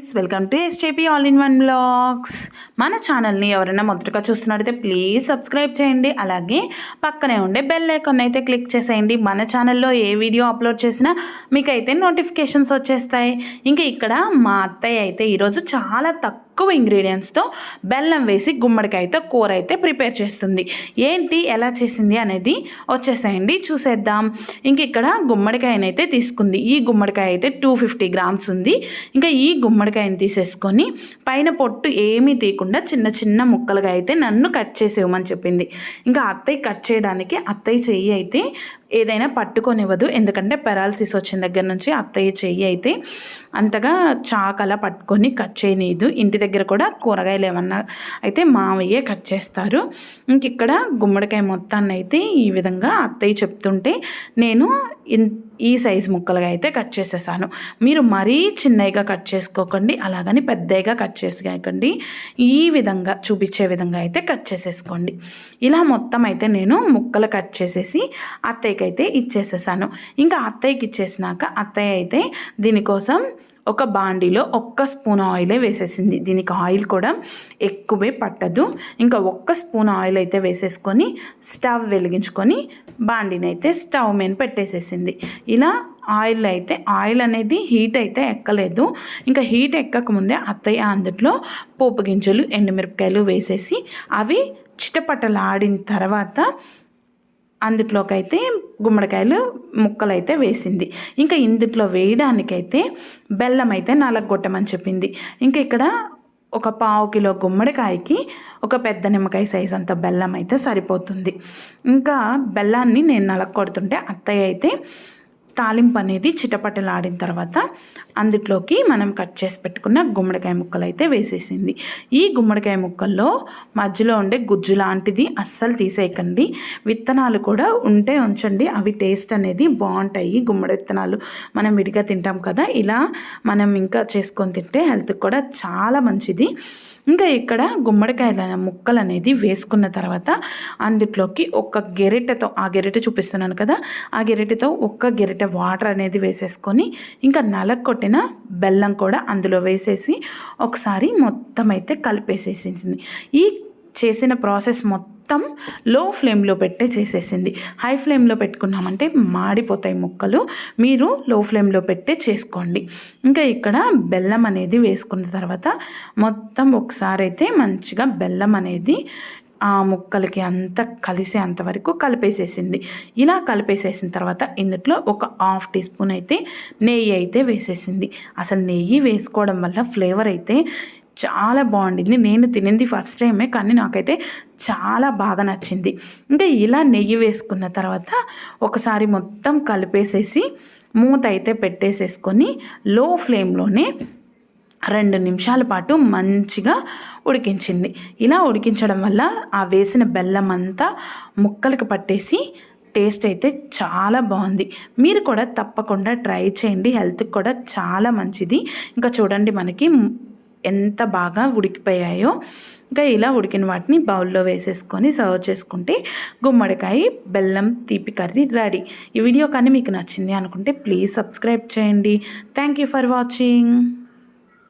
Friends welcome to SJP all in one blogs మన ఛానల్ని ఎవరైనా మొదటగా చూస్తున్నట్టయితే ప్లీజ్ సబ్స్క్రైబ్ చేయండి. అలాగే పక్కనే ఉండే బెల్ ఐకాన్ అయితే క్లిక్ చేసేయండి. మన ఛానల్లో ఏ వీడియో అప్లోడ్ చేసినా మీకైతే నోటిఫికేషన్స్ వచ్చేస్తాయి. ఇంకా ఇక్కడ మా అత్తయ్య అయితే ఈరోజు చాలా తక్కువ తక్కువ ఇంగ్రీడియంట్స్తో బెల్లం వేసి గుమ్మడికాయతో కూర అయితే ప్రిపేర్ చేస్తుంది. ఏంటి ఎలా చేసింది అనేది వచ్చేసేయండి చూసేద్దాం. ఇంక ఇక్కడ గుమ్మడికాయనైతే తీసుకుంది. ఈ గుమ్మడికాయ అయితే టూ ఫిఫ్టీ గ్రామ్స్ ఉంది. ఇంకా ఈ గుమ్మడికాయని తీసేసుకొని పైన పొట్టు ఏమీ తీయకుండా చిన్న చిన్న ముక్కలుగా అయితే నన్ను కట్ చేసేవమని చెప్పింది. ఇంకా అత్తయ్య కట్ చేయడానికి అత్తయ్య చెయ్యి అయితే ఏదైనా పట్టుకొనివ్వదు. ఎందుకంటే పెరాలసిస్ వచ్చిన దగ్గర నుంచి అత్తయ్య చెయ్యి అయితే అంతగా చాకలా పట్టుకొని కట్ చేయనీయదు. ఇంటి దగ్గర కూడా కూరగాయలు ఏమన్నా అయితే మావయ్యే కట్ చేస్తారు. ఇంక ఇక్కడ గుమ్మడికాయ మొత్తాన్ని అయితే ఈ విధంగా అత్తయ్య చెప్తుంటే నేను ఈ సైజు ముక్కలుగా అయితే కట్ చేసేసాను. మీరు మరీ చిన్నగా కట్ చేసుకోకండి అలాగని పెద్దగా కట్ చేసుకోకండి ఈ విధంగా చూపించే విధంగా అయితే కట్ చేసేసుకోండి. ఇలా మొత్తం అయితే నేను ముక్కలు కట్ చేసేసి అత్తయ్యకి అయితే ఇచ్చేసేసాను. ఇంకా అత్తయ్యకి ఇచ్చేసినాక అత్తయ్య అయితే దీనికోసం ఒక బాండీలో ఒక్క స్పూన్ ఆయిలే వేసేసింది. దీనికి ఆయిల్ కూడా ఎక్కువే పట్టదు. ఇంకా ఒక్క స్పూన్ ఆయిల్ అయితే వేసేసుకొని స్టవ్ వెలిగించుకొని బాండీని అయితే స్టవ్ మీద పెట్టేసేసింది. ఇలా ఆయిల్ అయితే ఆయిల్ అనేది హీట్ అయితే ఎక్కలేదు. ఇంకా హీట్ ఎక్కకముందే అత్తయ్య అందులో పోపు గింజలు ఎండుమిరపకాయలు వేసేసి అవి చిటపటలాడిన తర్వాత అందుట్లోకైతే గుమ్మడికాయలు ముక్కలు అయితే వేసింది. ఇంకా ఇందుట్లో వేయడానికైతే బెల్లం అయితే నలగొట్టమని చెప్పింది. ఇంకా ఇక్కడ ఒక పావు కిలో గుమ్మడికాయకి ఒక పెద్ద నిమ్మకాయ సైజ్ అంత బెల్లం అయితే సరిపోతుంది. ఇంకా బెల్లాన్ని నేను నలగొడుతుంటే అత్తయ్య అయితే తాలింపు అనేది చిటపటలాడిన తర్వాత అందులోకి మనం కట్ చేసి పెట్టుకున్న గుమ్మడికాయ ముక్కలు అయితే వేసేసింది. ఈ గుమ్మడికాయ ముక్కల్లో మధ్యలో ఉండే గుజ్జు లాంటిది అస్సలు తీసేయకండి. విత్తనాలు కూడా ఉంటే ఉంచండి. అవి టేస్ట్ అనేది బాగుంటాయి. గుమ్మడి విత్తనాలు మనం విడిగా తింటాం కదా ఇలా మనం ఇంకా చేసుకొని తింటే హెల్త్కి కూడా చాలా మంచిది. ఇంకా ఇక్కడ గుమ్మడికాయల ముక్కలు అనేది వేసుకున్న తర్వాత అందుట్లోకి ఒక గెరిటెతో ఆ గెరిటె చూపిస్తున్నాను కదా ఆ గెరిటెతో ఒక్క గెరిటె వాటర్ అనేది వేసేసుకొని ఇంకా నలగొట్టిన బెల్లం కూడా అందులో వేసేసి ఒకసారి మొత్తం అయితే కలిపేసేసింది. ఈ చేసిన ప్రాసెస్ మొత్తం లో ఫ్లేమ్లో పెట్టే చేసేసింది. హై ఫ్లేమ్లో పెట్టుకున్నామంటే మాడిపోతాయి ముక్కలు. మీరు లో ఫ్లేమ్లో పెట్టే చేసుకోండి. ఇంకా ఇక్కడ బెల్లం అనేది వేసుకున్న తర్వాత మొత్తం ఒకసారి అయితే మంచిగా బెల్లం అనేది ఆ ముక్కలకి అంత కలిసే అంతవరకు కలిపేసేసింది. ఇలా కలిపేసేసిన తర్వాత ఇందులో ఒక హాఫ్ టీ స్పూన్ అయితే నెయ్యి అయితే వేసేసింది. అసలు నెయ్యి వేసుకోవడం వల్ల ఫ్లేవర్ అయితే చాలా బాగుండింది. నేను తినింది ఫస్ట్ టైమే కానీ నాకైతే చాలా బాగా నచ్చింది. ఇంకా ఇలా నెయ్యి వేసుకున్న తర్వాత ఒకసారి మొత్తం కలిపేసేసి మూత అయితే పెట్టేసేసుకొని లో ఫ్లేమ్లోనే రెండు నిమిషాల పాటు మంచిగా ఉడికించింది. ఇలా ఉడికించడం వల్ల ఆ వేసిన బెల్లం అంతా ముక్కలకు పట్టేసి టేస్ట్ అయితే చాలా బాగుంది. మీరు కూడా తప్పకుండా ట్రై చేయండి. హెల్త్కి కూడా చాలా మంచిది. ఇంకా చూడండి మనకి ఎంత బాగా ఉడికిపోయాయో. ఇంకా ఇలా ఉడికిన వాటిని బౌల్లో వేసేసుకొని సర్వ్ చేసుకుంటే గుమ్మడికాయ బెల్లం తీపి కర్రీ రెడీ. ఈ వీడియో కానీ మీకు నచ్చింది అనుకుంటే ప్లీజ్ సబ్స్క్రైబ్ చేయండి. Thank you for watching.